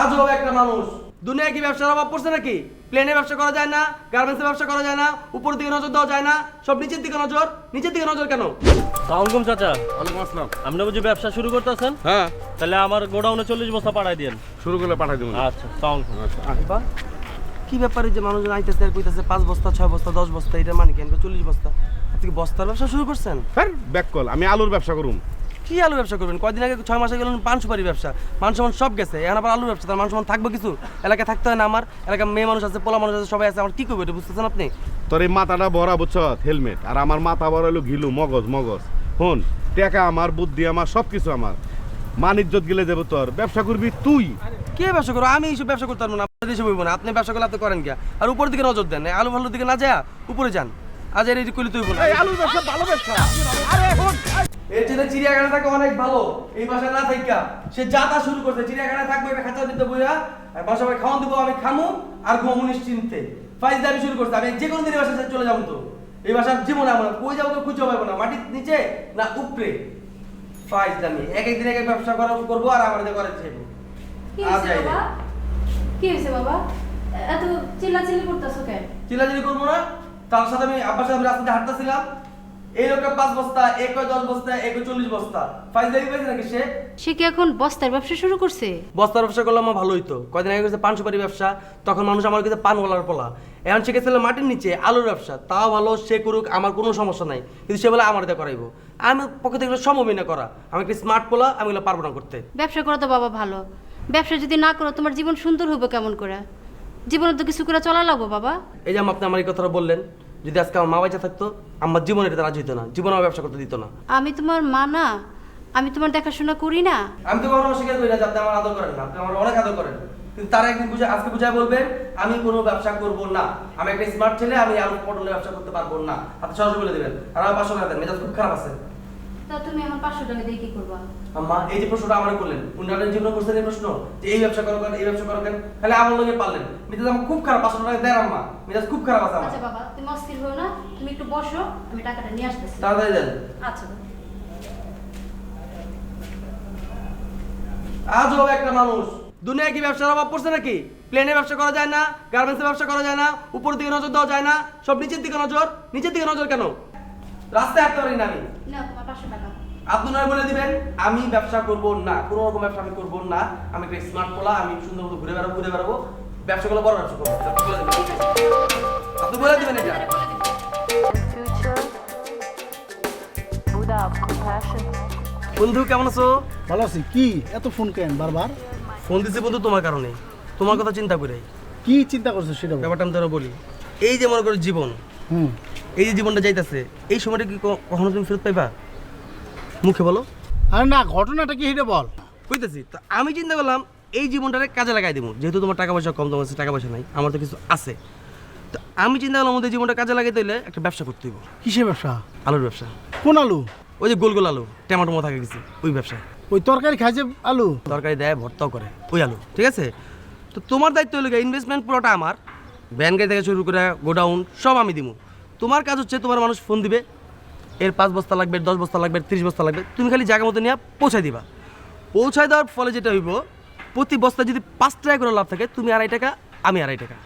আজও একটা মানুষ। দুনিয়া কি ব্যবসার অভাব পড়ছে নাকি? প্লেনে ব্যবসা করা যায় না গার্মেন্টসে ব্যবসা করা যায় না উপর দিকে নজর দেওয়া যায় না সব নিচের দিকে নজর। নিচের দিকে নজর কেন? সালামালাইকুম চাচা। ওয়ালাইকুম আসসালাম। আপনি বুঝি ব্যবসা শুরু করতেছেন? হ্যাঁ। তাহলে আমার গোডাউনে চল্লিশ বস্তা পাঠাই দিন শুরু করলে পাঠাই দেবো। আচ্ছা সালামালাইকুম বা কি ব্যাপারে যে মানুষজন আইতেছে আর কইতাছে পাঁচ বস্তা ছয় বস্তা দশ বস্তা এটা মানে কি? আমাকে চল্লিশ বস্তা। আজকে বস্তার ব্যবসা শুরু করছেন? স্যার ব্যাক কল আমি আলুর ব্যবসা করুম। কি আলু ব্যবসা করবেন? কয়দিন আগে ছয় মাসে গেলেন পান সুপারি ব্যবসা। মান সমান সব গেছে। এখন আবার আলু ব্যবসা তার মান সমান থাকবে কিছু? এলাকায় থাকতে হয় না আমার? এলাকায় মেয়ে মানুষ আছে পোলা মানুষ আছে সবাই আছে আমার কি করবে এটা বুঝতেছেন আপনি? তোর এই মাথাটা ভরা বুঝছ? হেলমেট আর আমার মাথা ভরা হলো ঘিলু মগজ মগজ। হন টাকা আমার বুদ্ধি আমার সব কিছু আমার। মান ইজ্জত গেলে দেবো তোর। ব্যবসা করবি তুই। কে ব্যবসা করো আমি এইসব ব্যবসা করতে পারব না আপনাদের দেশে বলব না। আপনি ব্যবসা করলে আপনি করেন কে আর উপরের দিকে নজর দেন। আলু ফালুর দিকে না যায় উপরে যান। আজ এর এই কলি তুই বলো আলুর ব্যবসা ভালো ব্যবসা। এর জন্য চিড়িয়াখানা থাকে অনেক ভালো। এই বাসায় না থাকা সে যাতা শুরু করছে চিড়িয়াখানায় থাকব একটা খাঁচা দিতে বইয়া আর বাসা ভাই খাওয়ান দিব আমি খামু আর ঘুমু নিশ্চিন্তে। ফাইজ দাবি শুরু করছে আমি যে কোনো দিন বাসায় চলে যাব তো। এই বাসার জীবনে আমার কই যাব তো খুঁজে পাবো না মাটির নিচে না উপরে? ফাইজ দামি এক এক দিন এক ব্যবসা করা করব আর আমার করে চাইব কি হয়েছে যাই বাবা? কি হয়েছে বাবা? এত চিল্লাচিল্লি করতেছো কেন? চিল্লাচিল্লি করব না। তার সাথে আমি আব্বার সাথে রাস্তাতে হাঁটতেছিলাম। এই লোকটা পাঁচ বস্তা এক দশ বস্তা এক চল্লিশ বস্তা। ফাইজ পাইছে নাকি সে? সে কি এখন বস্তার ব্যবসা শুরু করছে? বস্তার ব্যবসা করলে আমার ভালো হইতো। কয়দিন আগে করেছে পান সুপারি ব্যবসা তখন মানুষ আমার কাছে পান গলার পোলা। এখন শিখেছিল মাটির নিচে আলুর ব্যবসা। তাও ভালো সে করুক আমার কোনো সমস্যা নাই। কিন্তু সে বলে আমার দিয়ে করাইবো। আমি পক্ষে থেকে সম্ভবই না করা। আমি একটা স্মার্ট পোলা আমি এগুলো পারব না করতে। ব্যবসা করা তো বাবা ভালো। ব্যবসা যদি না করো তোমার জীবন সুন্দর হবে কেমন করে? জীবনে তো কিছু করে চলা লাগবো বাবা। এই যে আপনি আমার এই কথাটা বললেন যদি আজকে আমার মা বাচ্চা থাকতো আমার জীবন এটা রাজি হতো না জীবন আমার ব্যবসা করতে দিত না। আমি তোমার মা না আমি তোমার দেখাশোনা করি না। আমি তো কখনো অস্বীকার করি না যাতে আমার আদর করেন না আপনি আমার অনেক আদর করেন। কিন্তু তারা একদিন বুঝে আজকে বুঝায় বলবেন আমি কোনো ব্যবসা করব না। আমি একটা স্মার্ট ছেলে আমি আলু পটলের ব্যবসা করতে পারব না। আপনি সরাসরি বলে দেবেন। আর আমার পাশে মেজাজ খুব খারাপ আছে। তা তুমি আমার পাঁচশো টাকা দিয়ে কি করবা? আম্মা এই যে প্রশ্নটা আমার করলেন উন্নয়ন জীবনে করছেন এই প্রশ্ন যে এই ব্যবসা করো কেন এই ব্যবসা করো কেন খালি আমার পারলেন। মেজাজ আমার খুব খারাপ পাঁচশো টাকা দেন আম্মা মেজাজ খুব খারাপ আছে আচ্ছা বাবা তুমি অস্থির হও না তুমি একটু বসো আমি টাকাটা নিয়ে আসতেছি। তাড়াতাড়ি দেন। আচ্ছা বাবা। আজও একটা মানুষ দুনিয়া কি ব্যবসার অভাব পড়ছে নাকি? প্লেনে ব্যবসা করা যায় না গার্মেন্টসে ব্যবসা করা যায় না উপর দিকে নজর দেওয়া যায় না সব নিচের দিকে নজর নিচের দিকে নজর কেন? রাস্তায় হাঁটতে পারি না আমি। নাও তোমার পাঁচশো টাকা আপনি নয় বলে দিবেন আমি ব্যবসা করব না কোনো রকম ব্যবসা আমি করব না। আমি একটা স্মার্ট পোলা আমি সুন্দর মতো ঘুরে বেড়াবো ঘুরে বেড়াবো। ব্যবসা করলে বড় ব্যবসা করব আপনি বলে দিবেন। আপনি বলে দিবেন এটা. বন্ধু কেমন আছো? ভালো আছি। কি? এত ফোন কেন বারবার? ফোন দিছি বন্ধু তোমার কারণে। তোমার কথা চিন্তা করে কি চিন্তা করছ সেটা ব্যাপারটা আমি তোরা বলি। এই যে মনে করো জীবন। হুম। এই যে জীবনটা যাইতেছে এই সময়টা কি কখনো তুমি ফেরত পাইবা? মুখে বলো। আরে না ঘটনাটা কি এটা বল। কইতেছি তো আমি চিন্তা করলাম এই জীবনটারে কাজে লাগাই দিব যেহেতু তোমার টাকা পয়সা কম তোমার কাছে টাকা পয়সা নাই আমার তো কিছু আছে। তো আমি চিন্তা করলাম আমাদের জীবনটা কাজে লাগাইতে হলে একটা ব্যবসা করতে হইব। কিসের ব্যবসা? আলুর ব্যবসা। কোন আলু? ওই যে গোল গোল আলু টমেটো থাকে গেছে ওই ব্যবসা। ওই তরকারি খাই যে আলু? তরকারি দেয় ভর্তাও করে ওই আলু ঠিক আছে? তো তোমার দায়িত্ব হলো ইনভেস্টমেন্ট পুরোটা আমার। ব্যান গাড়ি থেকে শুরু করে গোডাউন সব আমি দিব তোমার কাজ হচ্ছে তোমার মানুষ ফোন দিবে এর পাঁচ বস্তা লাগবে দশ বস্তা লাগবে তিরিশ বস্তা লাগবে তুমি খালি জায়গা মতো নিয়ে পৌঁছাই দিবা। পৌঁছায় দেওয়ার ফলে যেটা হইব প্রতি বস্তা যদি পাঁচ টাকা করে লাভ থাকে তুমি আড়াই টাকা আমি আড়াই টাকা।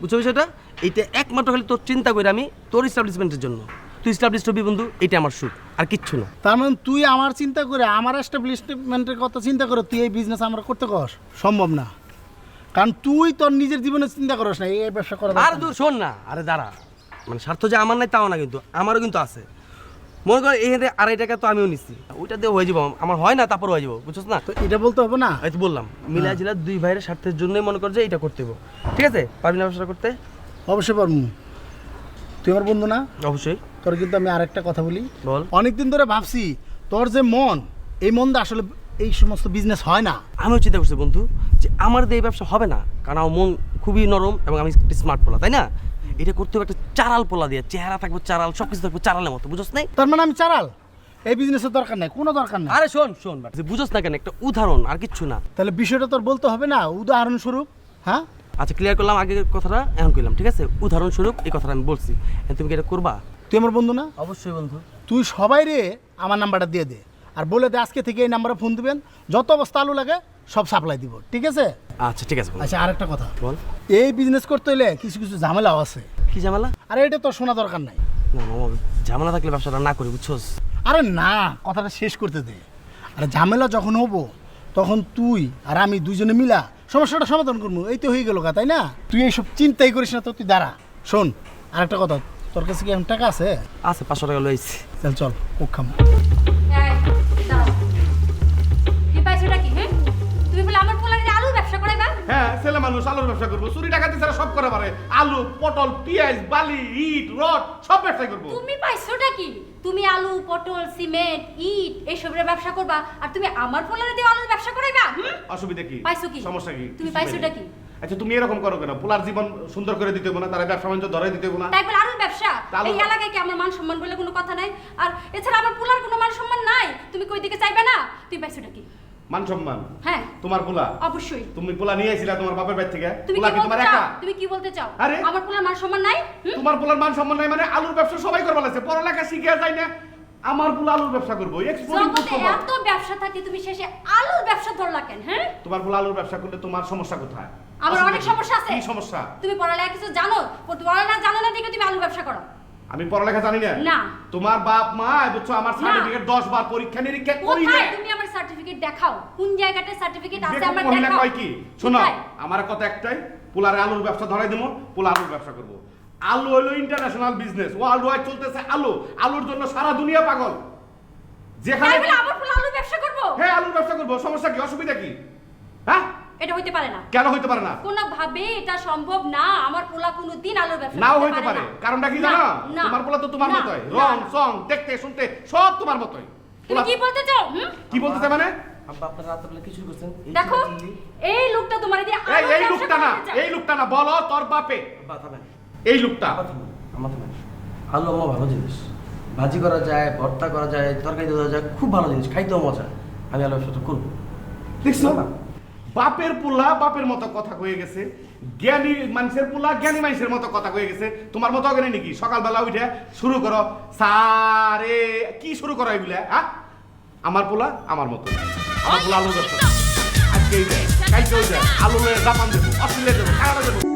বুঝছ বিষয়টা? এইটা একমাত্র খালি তোর চিন্তা করে আমি তোর ইস্টাবলিশমেন্টের জন্য। তুই ইস্টাবলিশ হবি বন্ধু এটা আমার সুখ আর কিচ্ছু না। তার মানে তুই আমার চিন্তা করে আমার এস্টাবলিশমেন্টের কথা চিন্তা করে তুই এই বিজনেস আমরা করতে কস? সম্ভব না। কারণ তুই তোর নিজের জীবনে চিন্তা করস না এই ব্যবসা করা আর দূর শোন না আরে দাঁড়া। মানে স্বার্থ যে আমার নাই তাও না কিন্তু আমারও কিন্তু আছে। মনে কর এখানে আড়াই টাকা তো আমিও নিচ্ছি ওইটা দিয়ে হয়ে যাব আমার হয় না তারপর হয়ে যাব বুঝছিস না? তো এটা বলতে হবে না? এই তো বললাম মিলা জিলা দুই ভাইয়ের স্বার্থের জন্যই মনে কর যে এটা করতে হবে ঠিক আছে? পারবি না ব্যবসা করতে? অবশ্যই পারব। তুই আমার বন্ধু না? অবশ্যই। তোর কিন্তু আমি আরেকটা কথা বলি। বল। অনেকদিন ধরে ভাবছি তোর যে মন এই মনটা আসলে এই সমস্ত বিজনেস হয় না। আমিও চিন্তা করছি বন্ধু যে আমার দিয়ে এই ব্যবসা হবে না। কারণ আমার মন খুবই নরম এবং আমি স্মার্ট পোলা তাই না? এটা করতে হবে একটা চারাল পোলা দিয়ে। চেহারা থাকবে চারাল সব কিছু থাকবে চারালের মতো বুঝছ নাই? তার মানে আমি চারাল? এই বিজনেসের দরকার নাই কোনো দরকার নাই। আরে শোন শোন বুঝছ না কেন একটা উদাহরণ আর কিচ্ছু না। তাহলে বিষয়টা তোর বলতে হবে না উদাহরণস্বরূপ হ্যাঁ? আচ্ছা ক্লিয়ার করলাম আগের কথাটা এখন কইলাম ঠিক আছে? উদাহরণস্বরূপ এই কথাটা আমি বলছি। তুমি কি এটা করবা? তুই আমার বন্ধু না? অবশ্যই বন্ধু। তুই সবাই রে আমার নাম্বারটা দিয়ে দে। আর বলে দে আজকে থেকে এই নাম্বারে ফোন দিবেন। যত অবস্থা আলু লাগে সব সাপ্লাই দিব ঠিক আছে? আচ্ছা ঠিক আছে। আচ্ছা আরেকটা কথা। বল। এই বিজনেস করতে হলে কিছু কিছু ঝামেলাও আছে। কি ঝামেলা? আরে এটা তো শোনা দরকার নাই। না মামা ঝামেলা থাকলে ব্যবসাটা না করি বুঝছোস আরে না কথাটা শেষ করতে দে। আরে ঝামেলা যখন হব তখন তুই আর আমি দুইজনে মিলা সমস্যাটা সমাধান করব। এই তো হয়ে গেল গা তাই না? তুই এইসব চিন্তাই করিস না তো তুই দাঁড়া। শোন আরেকটা কথা তোর কাছে কি এখন টাকা আছে? আছে পাঁচশো টাকা লইছি। চল চল খাম। মানুষ আলুর ব্যবসা করব চুরি ডাকাতি ছাড়া সব করে পারে। আলু পটল পেঁয়াজ বালি ইট রড সব ব্যবসা করব। তুমি পাইছোটা কি? তুমি আলু পটল সিমেন্ট ইট এইসবের ব্যবসা করবা আর তুমি আমার পোলারে দিয়ে আলুর ব্যবসা করাইবা? অসুবিধা কি? পাইছো কি? সমস্যা কি? তুমি পাইছোটা কি? আচ্ছা তুমি এরকম করো কেন? পোলার জীবন সুন্দর করে দিতে না তারা ব্যবসা বাণিজ্য ধরে দিতে না। তাই বলে আলুর ব্যবসা? এই এলাকায় কি আমার মান সম্মান বলে কোনো কথা নাই? আর এছাড়া আমার পোলার কোনো মান সম্মান নাই? তুমি কই দিকে চাইবে না? তুমি পাইছোটা কি? মান সম্মান। হ্যাঁ। তোমার পোলা। অবশ্যই। তুমি পোলা নিয়ে আইছিলা তোমার বাপের বাড়ি থেকে? তুমি কি কি তোমার একা? তুমি কি বলতে চাও? আরে? আমার পোলার মান সম্মান নাই? তোমার পোলার মান সম্মান নাই মানে আলুর ব্যবসা সবাই করবা লাগছে। পড়ালেখা শিখে যায় না। আমার পোলা আলুর ব্যবসা করব। এক্সপোর্টিং জগতে এত ব্যবসা থাকে তুমি শেষে আলুর ব্যবসা ধরলা কেন হ্যাঁ? তোমার পোলা আলুর ব্যবসা করলে তোমার সমস্যা কোথায়? আমার অনেক সমস্যা আছে? কি সমস্যা? তুমি পড়ালেখা কিছু জানো? পড়ালেখা জানো না দেখে তুমি আলুর ব্যবসা করো। আমি পড়ালেখা জানি না। না। তোমার বাপ মা বুঝছ আমার সার্টিফিকেট 10 বার পরীক্ষা নিরীক্ষা করি না তুমি আমার সার্টিফিকেট দেখাও? কোন জায়গাটায় সার্টিফিকেট আছে আমার দেখাও? কয় কি? শোনো আমার কথা একটাই পোলারে আলুর ব্যবসা ধরাই দেবো পোলা আলুর ব্যবসা করব। আলু হলো ইন্টারন্যাশনাল বিজনেস ওয়ার্ল্ড ওয়াইড চলতেছে আলু। আলুর জন্য সারা দুনিয়া পাগল। যেখানে আমার পোলা আলুর ব্যবসা করব? হ্যাঁ আলুর ব্যবসা করব সমস্যা কি? অসুবিধা কি? হ্যাঁ? এটা হইতে পারে না। কেন হইতে পারে না? কোনোভাবে এটা সম্ভব না। আমার পোলা কোনোদিন আলুর ব্যবসা নাও হইতে পারে না। কারণটা কি জানো? তোমার পোলা তো তোমার না, মতোই। না, রং সং দেখতে শুনতে সব তোমার মতোই। তুমি কি বলতে চাও? কি বলতেছে মানে? আব্বা আপনার রাতের বেলা কি শুরু দেখো। এই লোকটা তোমার দিয়ে এই এই লোকটা না এই লোকটা না বলো তোর বাপে। আব্বা থামেন। এই লোকটা। আব্বা থামেন। আমার থামেন। আলু আমার ভালো জিনিস। ভাজি করা যায় ভর্তা করা যায় তরকারি দেওয়া যায় খুব ভালো জিনিস খাইতেও মজা। আমি আলু ব্যবসাটা করব। দেখছ? বাপের পোলা, বাপের মতো কথা কয়ে গেছে। জ্ঞানী মানুষের পোলা, জ্ঞানী মানুষের মতো কথা কয়ে গেছে। তোমার মতো অজ্ঞানী নাকি? সকালবেলা উঠে শুরু করো, সারে, কি শুরু করো এগুলা হ্যাঁ? আমার পোলা, আমার মতো। আমার পোলা আলু আজকে আলু জাপান দেবো অস্ট্রেলিয়া দেবো কানাডা দেবো